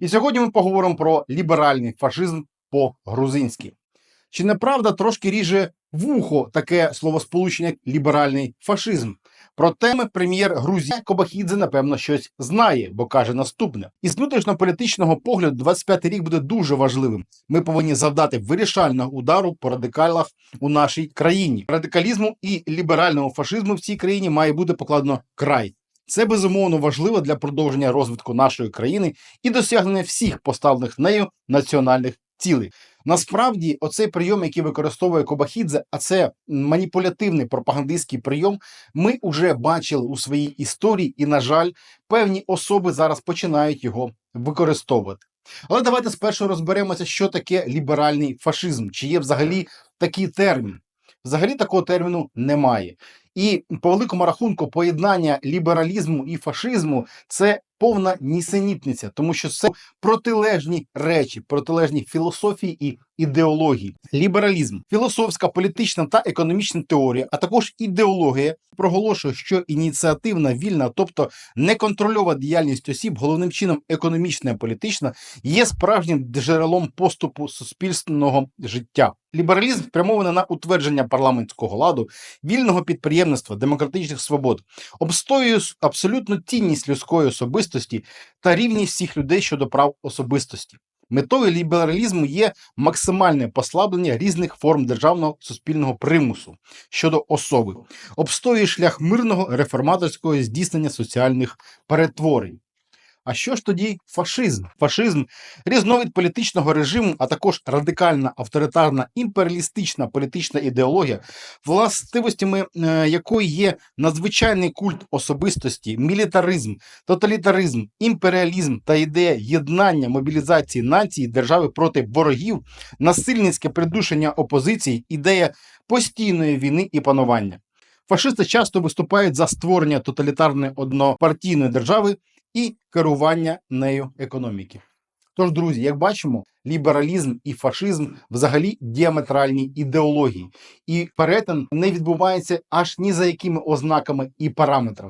І сьогодні ми поговоримо про ліберальний фашизм по-грузинськи. Чи не правда трошки ріже вухо таке словосполучення як ліберальний фашизм? Проте ми прем'єр Грузії Кобахідзе, напевно, щось знає, бо каже наступне: із внутрішньополітичного погляду 25-й рік буде дуже важливим. Ми повинні завдати вирішального удару по радикалах у нашій країні. Радикалізму і ліберальному фашизму в цій країні має бути покладено край. Це безумовно важливо для продовження розвитку нашої країни і досягнення всіх поставлених нею національних цілей. Насправді, оцей прийом, який використовує Кобахідзе, а це маніпулятивний пропагандистський прийом, ми вже бачили у своїй історії, і, на жаль, певні особи зараз починають його використовувати. Але давайте спершу розберемося, що таке ліберальний фашизм, чи є взагалі такий термін. Взагалі такого терміну немає. І по великому рахунку поєднання лібералізму і фашизму це повна нісенітниця, тому що це протилежні речі, протилежні філософії і ідеології. Лібералізм, філософська, політична та економічна теорія, а також ідеологія проголошує, що ініціативна вільна, тобто неконтрольована діяльність осіб, головним чином економічна і політична, є справжнім джерелом поступу суспільного життя. Лібералізм спрямований на утвердження парламентського ладу, вільного підприємництва, демократичних свобод, обстоює абсолютну цінність людської особистості та рівність всіх людей щодо прав особистості. Метою лібералізму є максимальне послаблення різних форм державного суспільного примусу щодо особи, обстоює шлях мирного реформаторського здійснення соціальних перетворень. А що ж тоді фашизм? Фашизм різновид політичного режиму, а також радикальна авторитарна імперіалістична політична ідеологія, властивостями е, якої є надзвичайний культ особистості, мілітаризм, тоталітаризм, імперіалізм та ідея єднання мобілізації нації держави проти ворогів, насильницьке придушення опозиції, ідея постійної війни і панування. Фашисти часто виступають за створення тоталітарної однопартійної держави і керування нею економіки. Тож, друзі, як бачимо, лібералізм і фашизм взагалі діаметральні ідеології, і перетин не відбувається аж ні за якими ознаками і параметрами.